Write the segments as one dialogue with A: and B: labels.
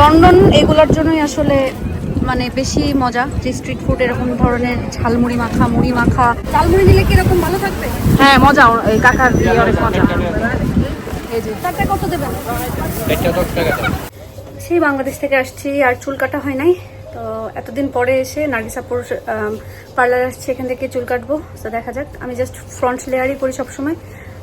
A: London এগুলোর জন্যই আসলে মানে বেশি মজা যে স্ট্রিট ফুড এরকম ধরনের ঝালমুড়ি মাখা মুড়ি মাখা। ঝালমুড়ি দিলে কি এরকম ভালো থাকবে?
B: হ্যাঁ মজা এই কাকার দিয়ে অনেক মজা।
A: এই কত দেবেন সেই বাংলাদেশ থেকে আসছি আর চুল কাটা হয় নাই। তো এতদিন পরে এসে নার্গিসাপুর পার্লার আসছি এখান থেকে চুল কাটবো। তো দেখা যাক আমি জাস্ট ফ্রন্ট লেয়ারই করি সবসময়।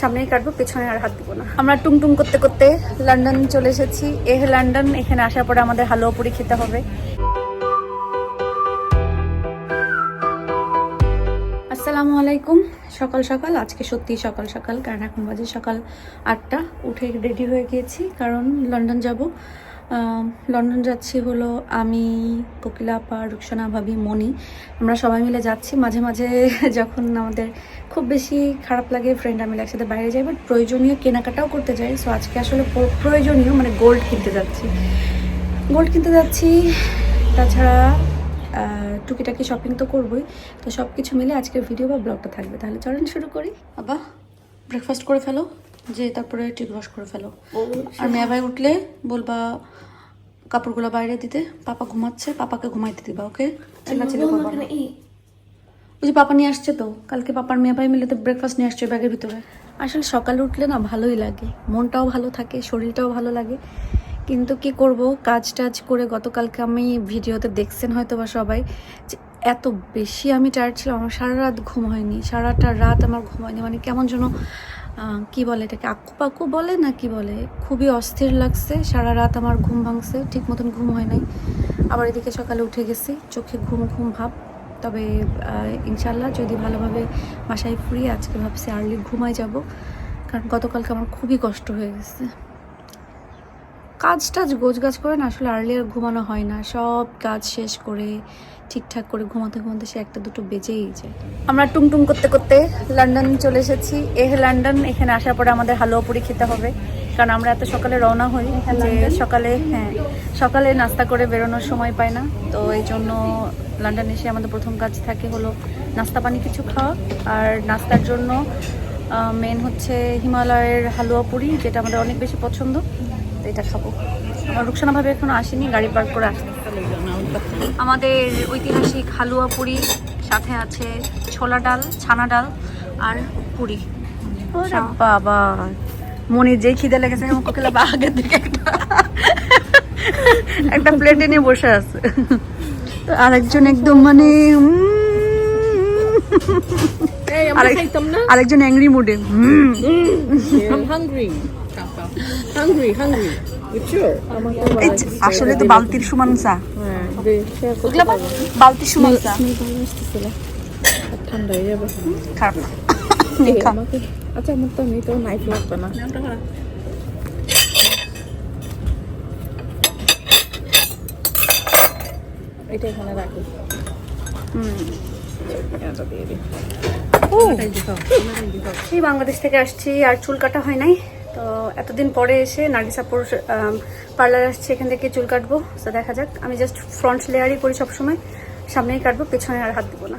A: সামনেই কাটবো, পেছনে আর হাত দিব না। আমরা টুংটুং করতে করতে লন্ডন চলে এসেছি। এ লন্ডন, এখানে আসার পরে আমাদের হালুয়া পুরি খেতে হবে। আসসালামু আলাইকুম। সকাল সকাল, আজকে সত্যি সকাল সকাল, কারণ এখন বাজে সকাল আটটা। উঠে রেডি হয়ে গিয়েছি, কারণ লন্ডন যাব। লন্ডন যাচ্ছি হলো আমি, কোকিলা আপা, রুকসানা ভাবি মনি আমরা সবাই মিলে যাচ্ছি। মাঝে মাঝে যখন আমাদের খুব বেশি খারাপ লাগে ফ্রেন্ডরা মিলে একসাথে বাইরে যাই বাট প্রয়োজনীয় কেনাকাটাও করতে যাই। সো আজকে আসলে প্রয়োজনীয় মানে গোল্ড কিনতে যাচ্ছি। গোল্ড কিনতে যাচ্ছি। তাছাড়া টুকিটাকি শপিং তো করবই। তো সব কিছু মিলে আজকের ভিডিও বা ব্লগটা থাকবে। তাহলে চলেন শুরু করি। আবা ব্রেকফাস্ট করে ফেলো। যে তারপরে টিক ওয়াশ করে ফেলো। আর মেয়া ভাই উঠলে বলবা কাপড়গুলো বাইরে দিতে পাপা ঘুমাচ্ছে পাপাকে ঘুমাইতে দিবা ওকে চিল্লাচিল্লি করবা না। ওই যে পাপা নিয়ে আসছে তো কালকে পাপার মেয়ে ভাই মিলে তো ব্রেকফাস্ট নিয়ে আসছে ব্যাগের ভিতরে। আসলে সকালে উঠলে না ভালোই লাগে মনটাও ভালো থাকে শরীরটাও ভালো লাগে। কিন্তু কি করব কাজ টাজ করে গতকালকে আমি ভিডিওতে দেখছেন হয়তো বা সবাই যে এত বেশি আমি টায়ার্ড ছিলাম আমার সারা রাত ঘুম হয়নি সারাটা রাত আমার ঘুম হয়নি মানে কেমন যেন কি বলে এটাকে? আকু পাকু বলে না কি বলে? খুবই অস্থির লাগছে। সারা রাত আমার ঘুম ভাঙছে। ঠিক মতন ঘুম হয় নাই। আবার এদিকে সকালে উঠে গেছি। চোখে ঘুম ঘুম ভাব। তবে ইনশাল্লাহ যদি ভালোভাবে বাসায় ফ্রি, আজকে ভাবছি আর্লি ঘুমাই যাব। কারণ গতকালকে আমার খুবই কষ্ট হয়ে গেছে। কাজ টাজ গোছ গাছ করে না আসলে আর্লি আর ঘুমানো হয় না। সব কাজ শেষ করে ঠিকঠাক করে ঘুমাতে ঘুমাতে সে একটা দুটো বেজেই যায়। আমরা টুংটুং করতে করতে লন্ডন চলে এসেছি। এ লন্ডন, এখানে আসার পরে আমাদের হালুয়া পুরি খেতে হবে। কারণ আমরা এত সকালে রওনা হই যে সকালে হ্যাঁ সকালে নাস্তা করে বেরোনোর সময় পাই না। তো এই জন্য লন্ডন এসে আমাদের প্রথম কাজ থাকে হলো নাস্তা পানি কিছু খাওয়া। আর নাস্তার জন্য মেন হচ্ছে হিমালয়ের হালুয়া পুরি, যেটা আমাদের অনেক বেশি পছন্দ। এটা খাব। আমার রুকসানা ভাবে এখনও আসেনি গাড়ি পার্ক করে আসতে আমাদের ঐতিহাসিক হালুয়া পুরি সাথে আছে ছোলা ডাল ছানা ডাল আর পুরি। বাবা। মনে যে খিদে লেগেছে আমার কোকিলা বা আগের দিকে একটা একটা প্লেটে নিয়ে বসে আছে। তো আরেকজন একদম মানে আরেকজন অ্যাংরি মুডে? আসলে তো বালতির সমান চা।
C: হ্যাঁ।
A: বালতির সমান চা।
C: ঠান্ডা হয়ে যাবে।
A: খারাপ না।
C: আচ্ছা আমার তো এমনিতেও নাইফ লাগবে না। এটা এখানে রাখি। এটা দিয়ে দিই।
A: সেই বাংলাদেশ থেকে আসছি আর চুল কাটা হয় নাই। তো এতদিন পরে এসে নার্গিসাপুর পার্লার আসছে এখান থেকে চুল কাটবো। তো দেখা যাক আমি জাস্ট ফ্রন্ট লেয়ারই করি সবসময় সামনেই কাটবো পেছনে আর হাত দিব না।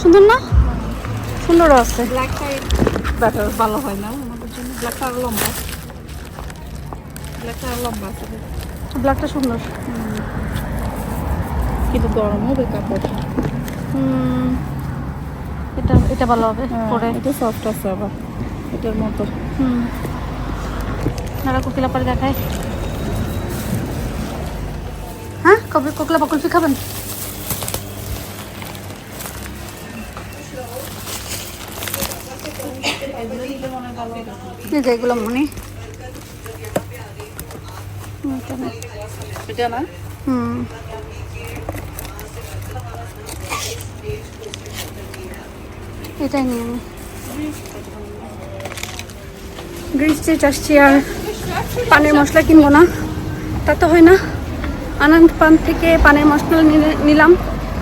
A: সুন্দর না? সুন্দরও আছে।
C: বেটার ভালো হয় না। ব্ল্যাকটা আরও লম্বা ব্ল্যাকটা আরও লম্বা আছে
A: ব্ল্যাকটা সুন্দর
C: কিন্তু গরম হবে কাপড়।
A: হুম, এটা এটা ভালো হবে পরে।
C: এটা সফট আছে আবার। এটার মতো।
A: হুম। নারা কোকিলা পরে দেখায়। হ্যাঁ কবে কোকিলা বা কুলফি খাবেন? এই যে এগুলো মনে হুম, এটাই নিয়ে গ্রিস আসছি আর পানের মশলা কিনবো না। তা তো হয় না। আনন্দ পান থেকে পানের মশলা নিলে- নিলাম।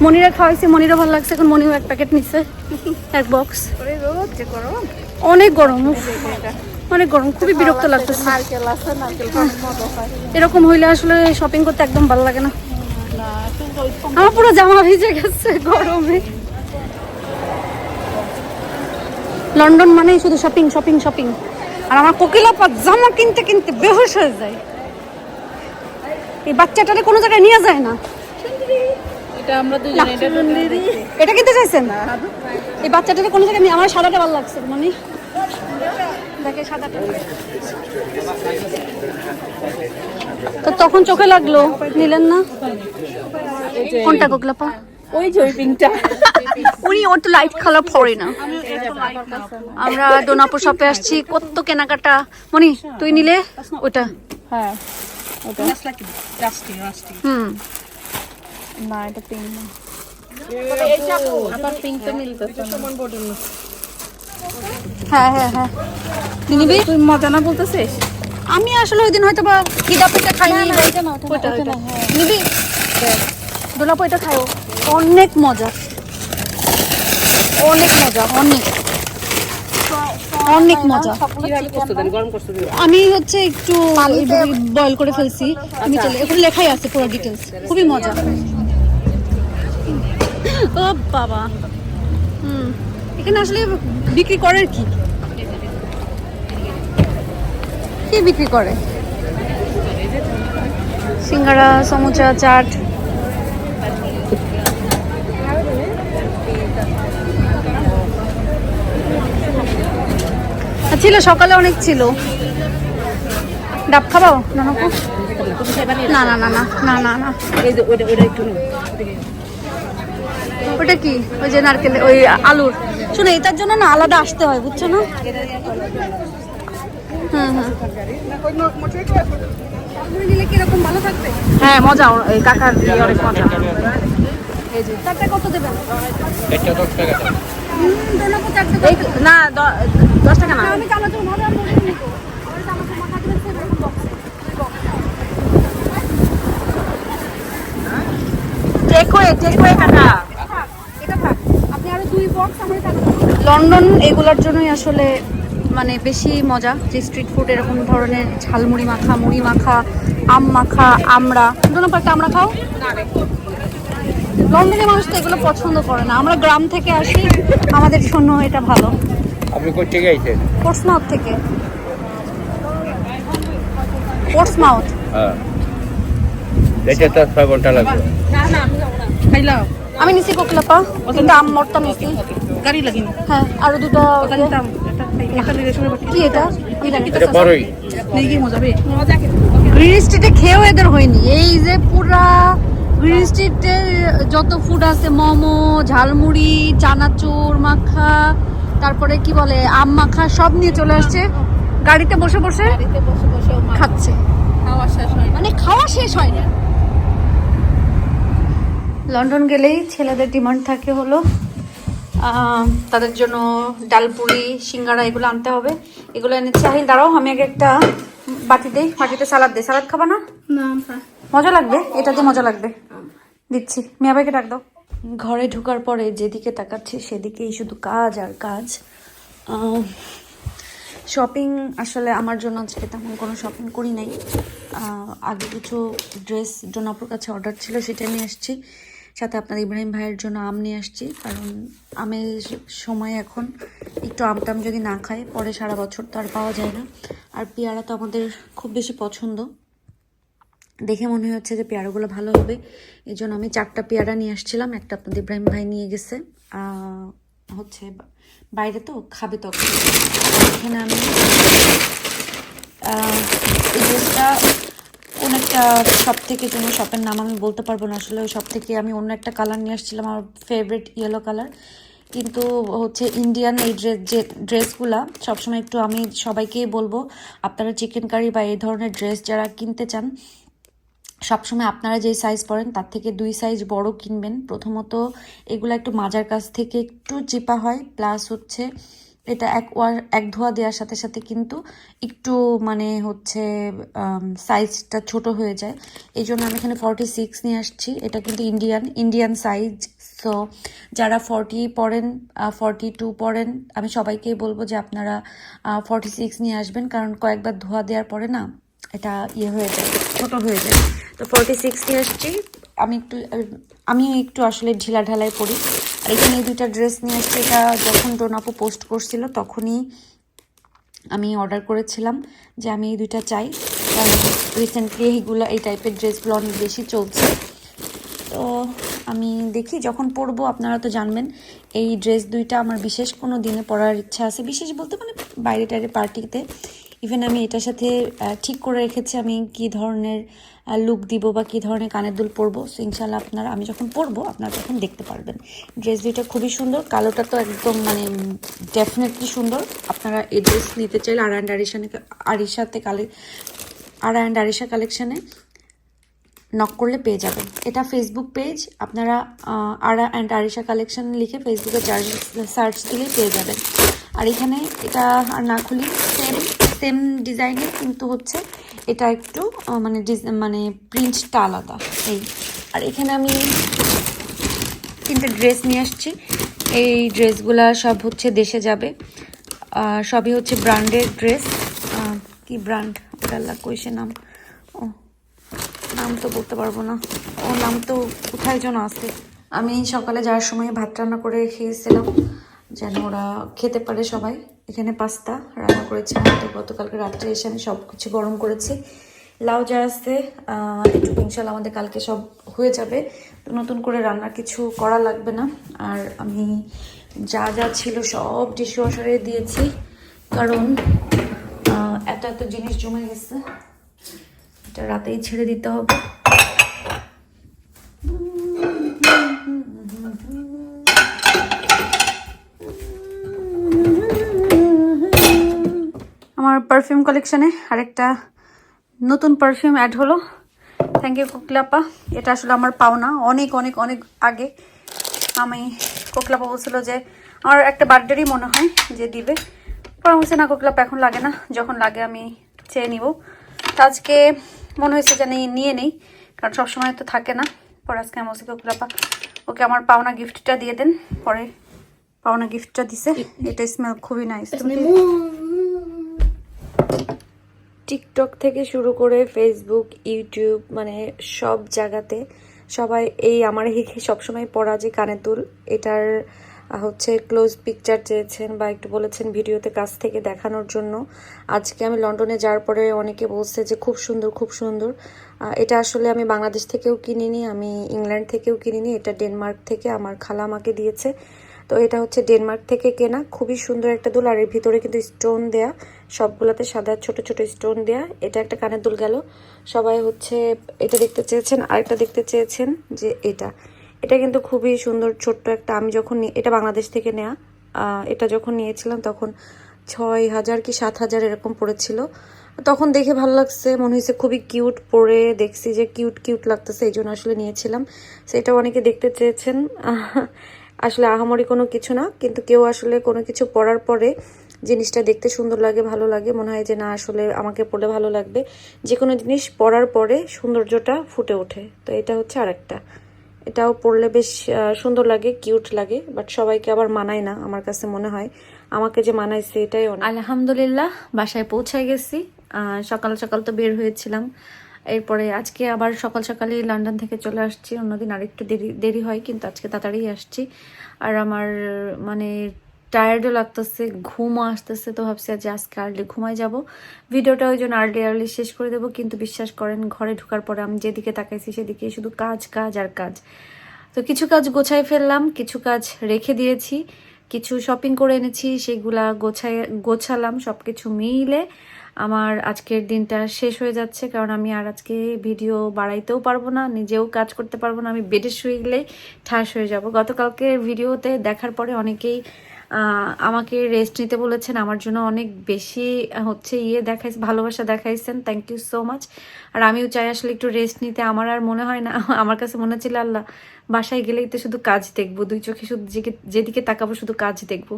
A: মনিরা খাওয়াইছে মনিরা ভালো লাগছে এখন মনিও এক প্যাকেট নিচ্ছে এক বক্স
C: যে গরম।
A: অনেক গরম অনেক গরম খুবই বিরক্ত লাগতেছে।
C: হয়।
A: এরকম হইলে আসলে শপিং করতে একদম ভালো লাগে না। আমার পুরো জামা ভিজে গেছে গরমে। লন্ডন মানেই শুধু শপিং শপিং শপিং আর আমার কোকিলাপা জামা কিনতে কিনতে বেহুশ হয়ে যায়। এই বাচ্চাটারে কোনো জায়গায় নিয়ে যায় না।
C: এটা
A: কিনতে চাইছেন? এই বাচ্চাটাকে কোনো জায়গায় আমার সাদাটা ভালো লাগছে মানে। তো তখন চোখে লাগল। নিলেন না? কোনটা কোকলাপা
C: ওই যে ওই
A: উনি ওর তো লাইট কালার পরে না। আমরা ডোনাপুর শপে আসছি। কত কেনাকাটা। মনি তুই নিলে? ওটা।
C: হ্যাঁ ওটা।
A: হুম।
C: না এটা পিঙ্ক না। মিলতেছে না।
A: হ্যাঁ হ্যাঁ হ্যাঁ। তুই নিবি?
C: তুই মজা না বলতেছিস?
A: আমি আসলে ওই দিন হয়তো বা খিদা পেটে খাইনি। নিবি? ডোলাপো এটা খাও অনেক মজা। অনেক মজা অনেক। অনেক মজা। আমি হচ্ছে একটু বয়েল করে ফেলছি। তুমি চলে এখানে লেখাই আছে পুরো ডিটেলস খুবই মজা। ও বাবা। এখানে আসলে বিক্রি করে কি? কি বিক্রি করে? সিঙ্গারা সমুচা চাট। ছিল সকালে অনেক ছিল। ডাব খাবাও না না না না না না না। না
C: ওটা
A: কি? ওই যে নারকেল ওই আলুর। শুনে এটার জন্য না আলাদা আসতে হয় বুঝছ না?
B: হ্যাঁ মজা এই কাকার
A: কত দেবেন?
B: না দশ টাকা না।
A: আমি
B: কালো টেকওয়ে কাকা।
A: লন্ডন এগুলোর জন্যই আসলে মানে বেশি মজা যে স্ট্রিট ফুড এরকম ধরনের ঝালমুড়ি মাখা মুড়ি মাখা আম মাখা আমড়া দুটো একটা আমরা খাও? লন্ডনের মানুষ তো এগুলো পছন্দ করে না। আমরা গ্রাম থেকে আসি আমাদের জন্য এটা ভালো।
D: আপনি কই থেকে আইছেন?
A: পোর্টসমাউথ থেকে। পোর্টসমাউথ।
D: হ্যাঁ। এটা তো ছয় ঘণ্টা লাগবে।
C: খাইলাম।
A: আমি নিছি কোকলাপা কিন্তু আম মরটা নিছি।
C: গাড়ি লাগিনি
A: হ্যাঁ আরও দুটো
C: ওটা নিতাম এটা একটা রিলেশনের বাকি।
A: কি এটা? এটা?
D: বড়ই
C: নেই কি মজা মজা
A: গ্রিন স্ট্রিটে খেয়েও এদের হয়নি। এই যে পুরা গ্রিন স্ট্রিটে যত ফুড আছে মোমো ঝালমুড়ি চানাচুর মাখা তারপরে কি বলে আম মাখা সব নিয়ে চলে আসছে। গাড়িতে বসে বসে
C: বসে বসে
A: খাচ্ছে।
C: খাওয়া শেষ হয়
A: মানে খাওয়া শেষ হয় না। লন্ডন গেলেই ছেলেদের ডিমান্ড থাকে হলো তাদের জন্য ডালপুরি সিঙ্গারা এগুলো আনতে হবে। এগুলো এনে চাহিল দাঁড়াও আমি আগে একটা বাটি দেই। বাটিতে সালাদ দেই সালাদ খাবা না?
C: না
A: মজা লাগবে? এটা দিয়ে মজা লাগবে। দিচ্ছি। মিয়া ভাইকে ডাক দাও। ঘরে ঢোকার পরে যেদিকে তাকাচ্ছি সেদিকেই শুধু কাজ আর কাজ। শপিং আসলে আমার জন্য আজকে তেমন কোনো শপিং করি নাই। আগে কিছু ড্রেস ডোনাপুর কাছে অর্ডার ছিল সেটা নিয়ে আসছি। সাথে আপনার ইব্রাহিম ভাইয়ের জন্য আম নিয়ে আসছি। কারণ আমের সময় এখন একটু আম টাম যদি না খায়, পরে সারা বছর তো আর পাওয়া যায় না। আর পেয়ারা তো আমাদের খুব বেশি পছন্দ। দেখে মনে হচ্ছে যে পেয়ারাগুলো ভালো হবে। এই জন্য আমি চারটা পেয়ারা নিয়ে আসছিলাম। একটা আপনাদের ইব্রাহিম ভাই নিয়ে গেছে। হচ্ছে বাইরে তো খাবে তখন। এখানে আমি এই একটা শপ থেকে কোনো শপের নাম আমি বলতে পারব না আসলে, ওই শপ থেকে আমি অন্য একটা কালার নিয়ে আসছিলাম, আমার ফেভারিট ইয়েলো কালার কিন্তু হচ্ছে ইন্ডিয়ান এই ড্রেস যে ড্রেসগুলা সবসময় একটু আমি সবাইকেই বলব, আপনারা চিকেন কারি বা এই ধরনের ড্রেস যারা কিনতে চান, সবসময় আপনারা যেই সাইজ পরেন, তার থেকে দুই সাইজ বড় কিনবেন। প্রথমত এগুলো একটু মাজার কাছ থেকে একটু চিপা হয় প্লাস হচ্ছে এটা এক ওয়ার এক ধোয়া দেওয়ার সাথে সাথে কিন্তু একটু মানে হচ্ছে সাইজটা ছোট হয়ে যায়। এই জন্য আমি এখানে ফর্টি সিক্স নিয়ে আসছি। এটা কিন্তু ইন্ডিয়ান ইন্ডিয়ান সাইজ সো যারা ফর্টি পড়েন ফর্টি টু পড়েন, আমি সবাইকেই বলব যে আপনারা ফর্টি সিক্স নিয়ে আসবেন, কারণ কয়েকবার ধোয়া দেওয়ার পরে না এটা ইয়ে হয়ে যায়, ছোট হয়ে যায়। তো ফর্টি সিক্স নিয়ে আসছি। আমি একটু আমি একটু আসলে ঢিলা ঢালাই আর এখানে দুইটা ড্রেস নিয়ে আসছে এটা যখন ডোনাপু পোস্ট করছিল, তখনই আমি অর্ডার করেছিলাম যে আমি এই দুইটা চাই। কারণ রিসেন্টলি এইগুলো, এই টাইপের ড্রেসগুলো অনেক বেশি চলছে। তো আমি দেখি যখন পরবো, আপনারা তো জানবেন, এই ড্রেস দুইটা আমার বিশেষ কোনো দিনে পরার ইচ্ছা আছে। বিশেষ বলতে মানে বাইরে টাইরে পার্টিতে ইভেন আমি এটার সাথে ঠিক করে রেখেছি আমি কি ধরনের লুক দিব বা কী ধরনের কানের দুল পরবো সো ইনশাল্লাহ আপনারা, আমি যখন পরবো, আপনারা তখন দেখতে পারবেন। ড্রেস দুইটা খুবই সুন্দর, কালোটা তো একদম মানে ডেফিনেটলি সুন্দর। আপনারা এই ড্রেস নিতে চাইলে আর অ্যান্ড আরিশানে আরিশাতে কালে আর অ্যান্ড আরিশা কালেকশানে নক করলে পেয়ে যাবেন। এটা ফেসবুক পেজ আপনারা আরা অ্যান্ড আরিশা কালেকশন লিখে ফেসবুকে চার্জ সার্চ দিলেই পেয়ে যাবেন। আর এখানে এটা আর না খুলি সেম সেম ডিজাইনের কিন্তু হচ্ছে এটা একটু মানে মানে প্রিন্টটা আলাদা, এই। আর এখানে আমি তিনটে ড্রেস নিয়ে আসছি। এই ড্রেসগুলা সব হচ্ছে দেশে যাবে। সবই হচ্ছে ব্র্যান্ডের ড্রেস কি ব্র্যান্ড ওটা কইসে নাম। ও, নাম তো বলতে পারব না। ও, নাম তো কোথায় যেন আছে। আমি সকালে যাওয়ার সময় ভাত রান্না করে রেখে গেছিলাম যেন ওরা খেতে পারে সবাই। এখানে পাস্তা রান্না করেছিলাম তো গতকালকে রাত্রে এসে আমি সব কিছু গরম করেছি। লাউ যা আসতে একটু ইনশাল্লাহ আমাদের কালকে সব হয়ে যাবে। তো নতুন করে রান্না কিছু করা লাগবে না। আর আমি যা যা ছিল সব ডিশ ওয়াশারে দিয়েছি। কারণ এত এত জিনিস জমে গেছে। এটা রাতেই ছেড়ে দিতে হবে। পারফিউম কালেকশনে আরেকটা নতুন পারফিউম অ্যাড হলো। থ্যাংক ইউ কোকলাপা। এটা আসলে আমার পাওনা। অনেক অনেক অনেক আগে আমি কোকলাপা বলছিল যে আমার একটা বার্থডেরই মনে হয় যে দিবে। পরে বলছে না কোকলাপা এখন লাগে না। যখন লাগে আমি চেয়ে নিব। তো আজকে মনে হয়েছে যে নিয়ে- নিয়ে নেই কারণ সবসময় তো থাকে না। পরে আজকে আমি বলছি কোকলাপা ওকে আমার পাওনা গিফটটা দিয়ে দেন। পরে পাওনা গিফটটা দিছে। এটা স্মেল খুবই নাইস টিকটক থেকে শুরু করে ফেসবুক ইউটিউব মানে সব জায়গাতে সবাই এই আমার সবসময় পড়া যে কানে দুল এটার হচ্ছে ক্লোজ পিকচার চেয়েছেন বা একটু বলেছেন ভিডিওতে কাছ থেকে দেখানোর জন্য। আজকে আমি লন্ডনে যাওয়ার পরে অনেকে বলছে যে খুব সুন্দর খুব সুন্দর। এটা আসলে আমি বাংলাদেশ থেকেও কিনিনি, আমি ইংল্যান্ড থেকেও কিনিনি, এটা ডেনমার্ক থেকে আমার খালা আমাকে দিয়েছে। তো এটা হচ্ছে ডেনমার্ক থেকে কেনা, খুবই সুন্দর একটা দুল, আর এর ভিতরে কিন্তু স্টোন দেয়া। সবগুলোতে সাদা ছোট ছোট স্টোন দেয়া। এটা একটা কানের দুল গেল। সবাই হচ্ছে এটা দেখতে চেয়েছেন, আরেকটা দেখতে চেয়েছেন যে এটা। এটা কিন্তু খুবই সুন্দর ছোট্ট একটা, আমি যখন এটা বাংলাদেশ থেকে নেয়া। এটা যখন নিয়েছিলাম তখন ছয় হাজার কি সাত হাজার এরকম পড়েছিল। তখন দেখে ভালো লাগছে, মনে হয়েছে খুবই কিউট পরে দেখছি যে কিউট কিউট লাগতেছে, এই জন্য আসলে নিয়েছিলাম। সেটা অনেকে দেখতে চেয়েছেন। আসলে আহামরি কোনো কিছু না, কিন্তু কেউ আসলে কোনো কিছু পরার পরে জিনিসটা দেখতে সুন্দর লাগে, ভালো লাগে। মনে হয় যে না, আসলে আমাকে পড়লে ভালো লাগবে। যে কোনো জিনিস পরার পরে সৌন্দর্যটা ফুটে ওঠে। তো এটা হচ্ছে আরেকটা। এটাও পরলে বেশ সুন্দর লাগে, কিউট লাগে, বাট সবাইকে আবার মানায় না, আমার কাছে মনে হয়। আমাকে যে মানাইছে, এটাই অনেক। আলহামদুলিল্লাহ, বাসায় পৌঁছায় গেছি। সকাল সকাল তো বের হয়েছিলাম। এরপরে আজকে আবার সকাল সকালে লন্ডন থেকে চলে আসছি। অন্যদিন আরেকটু দেরি দেরি হয়, কিন্তু আজকে তাড়াতাড়ি আসছি। আর আমার মানে টায়ার্ডও লাগতেছে, ঘুমও আসতেছে, তো ভাবছি যে আজকে আর্লি ঘুমাই যাব। ভিডিওটা ওই জন্য আর্লি আর্লি শেষ করে দেবো, কিন্তু বিশ্বাস করেন, ঘরে ঢুকার পরে আমি যেদিকে তাকাইছি সেদিকে শুধু কাজ কাজ আর কাজ। তো কিছু কাজ গোছায় ফেললাম, কিছু কাজ রেখে দিয়েছি, কিছু শপিং করে এনেছি, সেগুলা গোছায়, গোছালাম সব কিছু মিলে আমার আজকের দিনটা শেষ হয়ে যাচ্ছে, কারণ আমি আর আজকে ভিডিও বাড়াইতেও পারব না, নিজেও কাজ করতে পারব না, আমি বেডে শুয়ে গেলেই ঠাস হয়ে যাব। গতকালকে ভিডিওতে দেখার পরে অনেকেই আমাকে রেস্ট নিতে বলেছেন, আমার জন্য অনেক বেশি হচ্ছে ইয়ে দেখাইছে, ভালোবাসা দেখাইছেন থ্যাংক ইউ সো মাচ আর আমিও চাই আসলে একটু রেস্ট নিতে, আমার আর মনে হয় না, আমার কাছে মনে ছিল আল্লাহ, বাসায় গেলেই তো শুধু কাজ দেখব, দুই চোখে শুধু যেদিকে তাকাবো শুধু কাজ দেখব।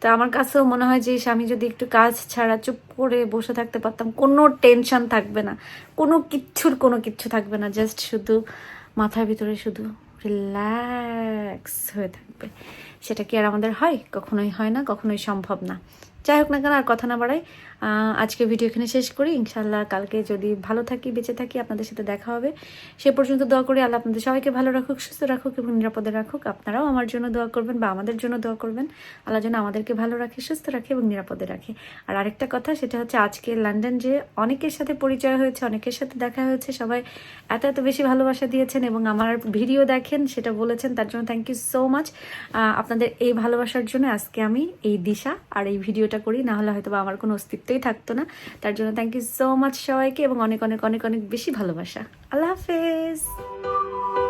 A: তো আমার কাছেও মনে হয় যে স্বামী যদি একটু কাজ ছাড়া চুপ করে বসে থাকতে পারতাম, কোনো টেনশন থাকবে না, কোনো কিচ্ছুর কোনো কিচ্ছু থাকবে না জাস্ট শুধু মাথার ভিতরে শুধু রিল্যাক্স হয়ে থাকবে। সেটা কি আর আমাদের হয়? কখনোই হয় না কখনোই সম্ভব না। যাই হোক না কেন, আর কথা না বাড়াই আজকে ভিডিও এখানে শেষ করি। ইনশাল্লাহ কালকে যদি ভালো থাকি, বেঁচে থাকি, আপনাদের সাথে দেখা হবে। সে পর্যন্ত দোয়া করি, আল্লাহ আপনাদের সবাইকে ভালো রাখুক, সুস্থ রাখুক এবং নিরাপদে রাখুক। আপনারাও আমার জন্য দোয়া করবেন বা আমাদের জন্য দোয়া করবেন। আল্লাহ যেন আমাদেরকে ভালো রাখে, সুস্থ রাখে এবং নিরাপদে রাখে। আর আরেকটা কথা, সেটা হচ্ছে আজকে লন্ডন যে অনেকের সাথে পরিচয় হয়েছে, অনেকের সাথে দেখা হয়েছে, সবাই এত এত বেশি ভালোবাসা দিয়েছেন এবং আমার ভিডিও দেখেন, সেটা বলেছেন, তার জন্য থ্যাংক ইউ সো মাচ আপনাদের এই ভালোবাসার জন্য আজকে আমি এই দিশা আর এই ভিডিওটা করি না হলে হয়তো আমার কোনো অস্তিত্বই থাকতো না। তার জন্য থ্যাংক ইউ সো মাচ সবাইকে এবং অনেক অনেক অনেক অনেক বেশি ভালোবাসা। আল্লাহ হাফেজ।